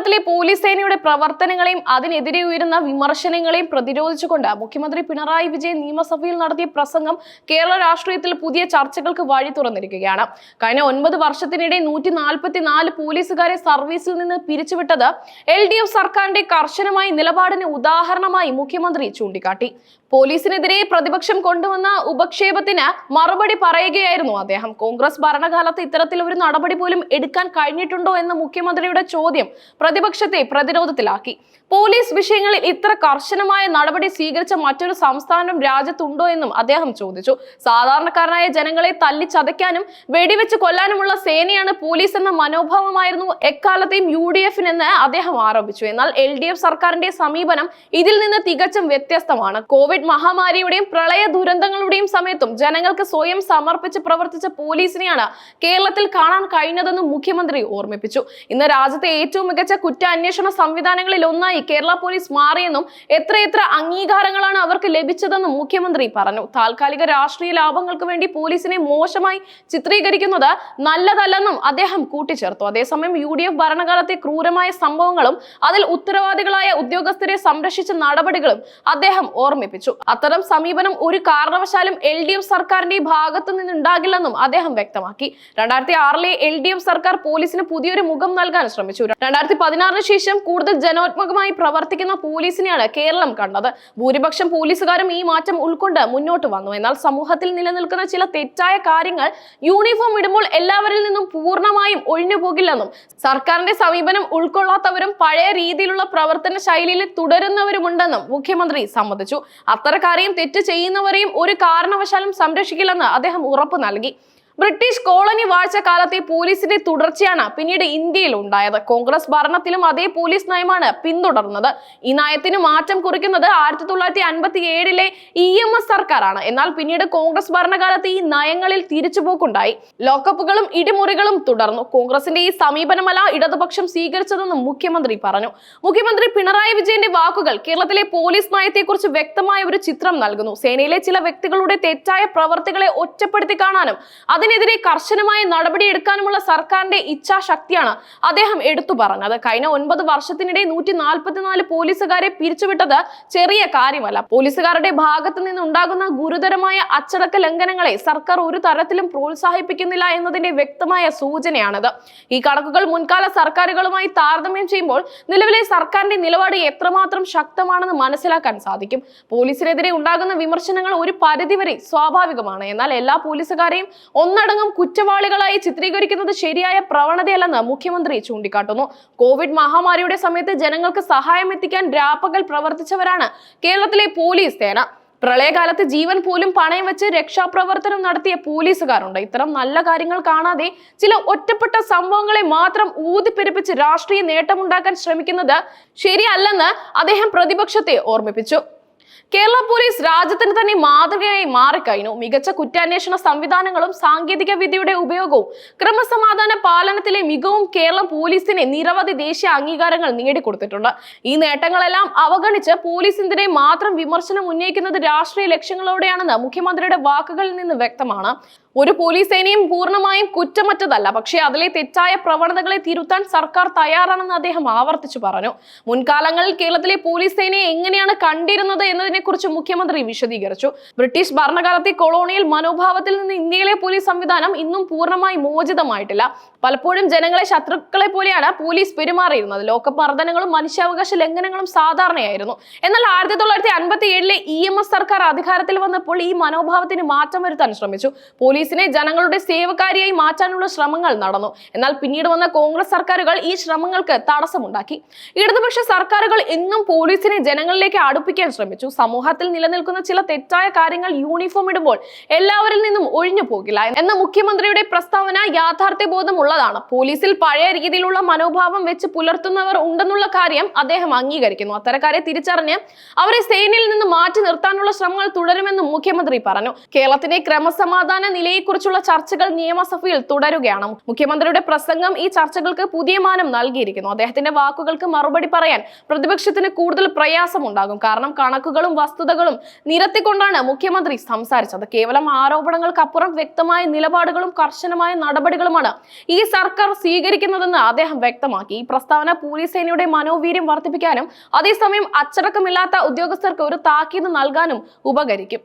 കേരളത്തിലെ പോലീസ് സേനയുടെ പ്രവർത്തനങ്ങളെയും അതിനെതിരെ ഉയരുന്ന വിമർശനങ്ങളെയും പ്രതിരോധിച്ചുകൊണ്ട് മുഖ്യമന്ത്രി പിണറായി വിജയൻ നിയമസഭയിൽ നടത്തിയ പ്രസംഗം കേരള രാഷ്ട്രീയത്തിൽ പുതിയ ചർച്ചകൾക്ക് വഴി തുറന്നിരിക്കുകയാണ്. കഴിഞ്ഞ ഒൻപത് വർഷത്തിനിടെ നൂറ്റി നാൽപ്പത്തി നാല് പോലീസുകാരെ സർവീസിൽ നിന്ന് പിരിച്ചുവിട്ടത് എൽ ഡി എഫ് സർക്കാരിന്റെ കർശനമായ നിലപാടിന് ഉദാഹരണമായി മുഖ്യമന്ത്രി ചൂണ്ടിക്കാട്ടി. പോലീസിനെതിരെ പ്രതിപക്ഷം കൊണ്ടുവന്ന ഉപക്ഷേപത്തിന് മറുപടി പറയുകയായിരുന്നു അദ്ദേഹം. കോൺഗ്രസ് ഭരണകാലത്ത് ഇത്തരത്തിൽ ഒരു നടപടി പോലും എടുക്കാൻ കഴിഞ്ഞിട്ടുണ്ടോ എന്ന മുഖ്യമന്ത്രിയുടെ ചോദ്യം പ്രതിപക്ഷത്തെ പ്രതിരോധത്തിലാക്കി. പോലീസ് വിഷയങ്ങളിൽ ഇത്ര കർശനമായ നടപടി സ്വീകരിച്ച മറ്റൊരു സംസ്ഥാനം രാജ്യത്തുണ്ടോ എന്നും അദ്ദേഹം ചോദിച്ചു. സാധാരണക്കാരനായ ജനങ്ങളെ തല്ലിച്ചതയ്ക്കാനും വെടിവെച്ച് കൊല്ലാനുമുള്ള സേനയാണ് പോലീസ് എന്ന മനോഭാവമായിരുന്നു എക്കാലത്തെയും യു ഡി എഫിനെന്ന് അദ്ദേഹം ആരോപിച്ചു. എന്നാൽ എൽ ഡി എഫ് സർക്കാരിന്റെ സമീപനം ഇതിൽ നിന്ന് തികച്ചും വ്യത്യസ്തമാണ്. കോവിഡ് മഹാമാരിയുടെയും പ്രളയ ദുരന്തങ്ങളുടെയും സമയത്തും ജനങ്ങൾക്ക് സ്വയം സമർപ്പിച്ച് പ്രവർത്തിച്ച പോലീസിനെയാണ് കേരളത്തിൽ കാണാൻ കഴിഞ്ഞതെന്നും മുഖ്യമന്ത്രി ഓർമ്മിപ്പിച്ചു. ഇന്ന് രാജ്യത്തെ ഏറ്റവും മികച്ച കുറ്റാന്വേഷണ സംവിധാനങ്ങളിൽ ഒന്നായി കേരള പോലീസ് മാറിയെന്നും എത്രയെത്ര അംഗീകാരങ്ങളാണ് അവർക്ക് ലഭിച്ചതെന്നും മുഖ്യമന്ത്രി പറഞ്ഞു. താൽക്കാലിക രാഷ്ട്രീയ ലാഭങ്ങൾക്ക് വേണ്ടി പോലീസിനെ മോശമായി ചിത്രീകരിക്കുന്നത് നല്ലതല്ലെന്നും അദ്ദേഹം കൂട്ടിച്ചേർത്തു. അതേസമയം യു ഡി എഫ് ഭരണകാലത്തെ ക്രൂരമായ സംഭവങ്ങളും അതിൽ ഉത്തരവാദികളായ ഉദ്യോഗസ്ഥരെ സംരക്ഷിച്ച നടപടികളും അദ്ദേഹം ഓർമ്മിപ്പിച്ചു. അത്തരം സമീപനം ഒരു കാരണവശാലും എൽ ഡി എഫ് സർക്കാരിന്റെ ഭാഗത്തു നിന്നുണ്ടാകില്ലെന്നും അദ്ദേഹം വ്യക്തമാക്കി. രണ്ടായിരത്തി ആറിലെ എൽ ഡി എഫ് സർക്കാർ പോലീസിന് പുതിയൊരു മുഖം നൽകാൻ ശ്രമിച്ചു. രണ്ടായിരത്തി പതിനാറിന് ശേഷം കൂടുതൽ ജനോത്മകമായി പ്രവർത്തിക്കുന്ന പോലീസിനെയാണ് കേരളം കണ്ടത്. ഭൂരിപക്ഷം പോലീസുകാരും ഈ മാറ്റം ഉൾക്കൊണ്ട് മുന്നോട്ട് വന്നു. എന്നാൽ സമൂഹത്തിൽ നിലനിൽക്കുന്ന ചില തെറ്റായ കാര്യങ്ങൾ യൂണിഫോം ഇടുമ്പോൾ എല്ലാവരിൽ നിന്നും പൂർണമായും ഒഴിഞ്ഞു പോകില്ലെന്നും സർക്കാരിന്റെ സമീപനം ഉൾക്കൊള്ളാത്തവരും പഴയ രീതിയിലുള്ള പ്രവർത്തന ശൈലിയിൽ തുടരുന്നവരുമുണ്ടെന്നും മുഖ്യമന്ത്രി സമ്മതിച്ചു. അത്തരക്കാരെയും തെറ്റ് ചെയ്യുന്നവരെയും ഒരു കാരണവശാലും സംരക്ഷിക്കില്ലെന്ന് അദ്ദേഹം ഉറപ്പു നൽകി. ബ്രിട്ടീഷ് കോളനി വാഴ്ച കാലത്തെ പോലീസിന്റെ തുടർച്ചയാണ് പിന്നീട് ഇന്ത്യയിൽ ഉണ്ടായത്. കോൺഗ്രസ് ഭരണത്തിലും അതേ പോലീസ് നയമാണ് പിന്തുടർന്നത്. ഈ നയത്തിന് മാറ്റം കുറിക്കുന്നത് ആയിരത്തി തൊള്ളായിരത്തി അൻപത്തി ഏഴിലെ ഇ എം എസ് സർക്കാരാണ്. എന്നാൽ പിന്നീട് കോൺഗ്രസ് ഭരണകാലത്ത് ഈ നയങ്ങളിൽ തിരിച്ചുപോക്കുണ്ടായി. ലോക്കപ്പുകളും ഇടിമുറികളും തുടർന്നു. കോൺഗ്രസിന്റെ ഈ സമീപനമല്ല ഇടതുപക്ഷം സ്വീകരിച്ചതെന്നും മുഖ്യമന്ത്രി പറഞ്ഞു. മുഖ്യമന്ത്രി പിണറായി വിജയന്റെ വാക്കുകൾ കേരളത്തിലെ പോലീസ് നയത്തെക്കുറിച്ച് വ്യക്തമായ ഒരു ചിത്രം നൽകുന്നു. സേനയിലെ ചില വ്യക്തികളുടെ തെറ്റായ പ്രവർത്തികളെ ഒറ്റപ്പെടുത്തി കാണാനും അതിനെതിരെ കർശനമായ നടപടി എടുക്കാനുമുള്ള സർക്കാരിന്റെ ഇച്ഛാശക്തിയാണ് അദ്ദേഹം എടുത്തു പറഞ്ഞത്. കഴിഞ്ഞ ഒൻപത് വർഷത്തിനിടെ നൂറ്റി നാൽപ്പത്തിനാല് പോലീസുകാരെ പിരിച്ചുവിട്ടത് ചെറിയ കാര്യമല്ല. പോലീസുകാരുടെ ഭാഗത്ത് നിന്നുണ്ടാകുന്ന ഗുരുതരമായ അച്ചടക്ക ലംഘനങ്ങളെ സർക്കാർ ഒരു തരത്തിലും പ്രോത്സാഹിപ്പിക്കുന്നില്ല എന്നതിന്റെ വ്യക്തമായ സൂചനയാണിത്. ഈ കണക്കുകൾ മുൻകാല സർക്കാരുകളുമായി താരതമ്യം ചെയ്യുമ്പോൾ നിലവിലെ സർക്കാരിന്റെ നിലപാട് എത്രമാത്രം ശക്തമാണെന്ന് മനസ്സിലാക്കാൻ സാധിക്കും. പോലീസിനെതിരെ ഉണ്ടാകുന്ന വിമർശനങ്ങൾ ഒരു പരിധിവരെ സ്വാഭാവികമാണ്. എന്നാൽ എല്ലാ പോലീസുകാരെയും ഒന്നടങ്കം കുറ്റവാളികളായി ചിത്രീകരിക്കുന്നത് ശരിയായ പ്രവണതയല്ലെന്ന് മുഖ്യമന്ത്രി ചൂണ്ടിക്കാട്ടുന്നു. കോവിഡ് മഹാമാരിയുടെ സമയത്ത് ജനങ്ങൾക്ക് സഹായം എത്തിക്കാൻ രാപ്പകൽ പ്രവർത്തിച്ചവരാണ് കേരളത്തിലെ പോലീസ് സേന. പ്രളയകാലത്ത് ജീവൻ പോലും പണയം വെച്ച് രക്ഷാപ്രവർത്തനം നടത്തിയ പോലീസുകാരുണ്ട്. ഇത്തരം നല്ല കാര്യങ്ങൾ കാണാതെ ചില ഒറ്റപ്പെട്ട സംഭവങ്ങളെ മാത്രം ഊതിപ്പെരുപ്പിച്ച് രാഷ്ട്രീയ നേട്ടമുണ്ടാക്കാൻ ശ്രമിക്കുന്നത് ശരിയല്ലെന്ന് അദ്ദേഹം പ്രതിപക്ഷത്തെ ഓർമ്മിപ്പിച്ചു. കേരള പോലീസ് രാജ്യത്തിന് തന്നെ മാതൃകയായി മാറിക്കഴിഞ്ഞു. മികച്ച കുറ്റാന്വേഷണ സംവിധാനങ്ങളും സാങ്കേതിക വിദ്യയുടെ ഉപയോഗവും ക്രമസമാധാന പാലനത്തിലെ മികവും കേരള പോലീസിന് നിരവധി ദേശീയ അംഗീകാരങ്ങൾ നേടിക്കൊടുത്തിട്ടുണ്ട്. ഈ നേട്ടങ്ങളെല്ലാം അവഗണിച്ച് പോലീസിനെതിരെ മാത്രം വിമർശനം ഉന്നയിക്കുന്നത് രാഷ്ട്രീയ ലക്ഷ്യങ്ങളോടെയാണെന്ന് മുഖ്യമന്ത്രിയുടെ വാക്കുകളിൽ നിന്ന് വ്യക്തമാണ്. ഒരു പോലീസ് സേനയും പൂർണമായും കുറ്റമറ്റതല്ല. പക്ഷേ അതിലെ തെറ്റായ പ്രവണതകളെ തിരുത്താൻ സർക്കാർ തയ്യാറാണെന്ന് അദ്ദേഹം ആവർത്തിച്ചു പറഞ്ഞു. മുൻകാലങ്ങളിൽ കേരളത്തിലെ പോലീസ് സേനയെ എങ്ങനെയാണ് കണ്ടിരുന്നത് എന്നതിനെക്കുറിച്ച് മുഖ്യമന്ത്രി വിശദീകരിച്ചു. ബ്രിട്ടീഷ് ഭരണകാലത്തെ കൊളോണിയൽ മനോഭാവത്തിൽ നിന്ന് ഇന്ത്യയിലെ പോലീസ് സംവിധാനം ഇന്നും പൂർണമായി മോചിതമായിട്ടില്ല. പലപ്പോഴും ജനങ്ങളെ ശത്രുക്കളെ പോലെയാണ് പോലീസ് പെരുമാറിയിരുന്നത്. ലോകമർദ്ദനങ്ങളും മർദ്ദനങ്ങളും മനുഷ്യാവകാശ ലംഘനങ്ങളും സാധാരണയായിരുന്നു. എന്നാൽ ആയിരത്തി തൊള്ളായിരത്തി അൻപത്തി ഏഴിലെ ഇ എം എസ് സർക്കാർ അധികാരത്തിൽ വന്നപ്പോൾ ഈ മനോഭാവത്തിന് മാറ്റം വരുത്താൻ ശ്രമിച്ചു. പോലീസിനെ ജനങ്ങളുടെ സേവകാരിയായി മാറ്റാനുള്ള ശ്രമങ്ങൾ നടന്നു. എന്നാൽ പിന്നീട് വന്ന കോൺഗ്രസ് സർക്കാരുകൾ ഈ ശ്രമങ്ങൾക്ക് തടസ്സമുണ്ടാക്കി. ഇടതുപക്ഷ സർക്കാരുകൾ എന്നും പോലീസിനെ ജനങ്ങളിലേക്ക് അടുപ്പിക്കാൻ ശ്രമിച്ചു. സമൂഹത്തിൽ നിലനിൽക്കുന്ന ചില തെറ്റായ കാര്യങ്ങൾ യൂണിഫോം ഇടുമ്പോൾ എല്ലാവരിൽ നിന്നും ഒഴിഞ്ഞു പോകില്ല. എന്ന മുഖ്യമന്ത്രിയുടെ പ്രസ്താവന യാഥാർത്ഥ്യബോധമുള്ളതാണ് പോലീസിൽ പഴയ രീതിയിലുള്ള മനോഭാവം വെച്ച് പുലർത്തുന്നവർ ഉണ്ടെന്നുള്ള കാര്യം അദ്ദേഹം അംഗീകരിക്കുന്നു. അത്തരക്കാരെ തിരിച്ചറിഞ്ഞ് അവരെ സേനയിൽ നിന്ന് മാറ്റി നിർത്താനുള്ള ശ്രമങ്ങൾ തുടരുമെന്നും മുഖ്യമന്ത്രി പറഞ്ഞു. കേരളത്തിന്റെ ക്രമസമാധാന നില വിലയെക്കുറിച്ചുള്ള ചർച്ചകൾ നിയമസഭയിൽ തുടരുകയാണ്. മുഖ്യമന്ത്രിയുടെ പ്രസംഗം ഈ ചർച്ചകൾക്ക് പുതിയ മാനം നൽകിയിരിക്കുന്നു. അദ്ദേഹത്തിന്റെ വാക്കുകൾക്ക് മറുപടി പറയാൻ പ്രതിപക്ഷത്തിന് കൂടുതൽ പ്രയാസമുണ്ടാകും. കാരണം കണക്കുകളും വസ്തുതകളും നിരത്തിക്കൊണ്ടാണ് മുഖ്യമന്ത്രി സംസാരിച്ചത്. കേവലം ആരോപണങ്ങൾക്കപ്പുറം വ്യക്തമായ നിലപാടുകളും കർശനമായ നടപടികളുമാണ് ഈ സർക്കാർ സ്വീകരിക്കുന്നതെന്ന് അദ്ദേഹം വ്യക്തമാക്കി. ഈ പ്രസ്താവന പോലീസ് സേനയുടെ മനോവീര്യം വർദ്ധിപ്പിക്കാനും അതേസമയം അച്ചടക്കമില്ലാത്ത ഉദ്യോഗസ്ഥർക്ക് ഒരു താക്കീത് നൽകാനും ഉപകരിക്കും.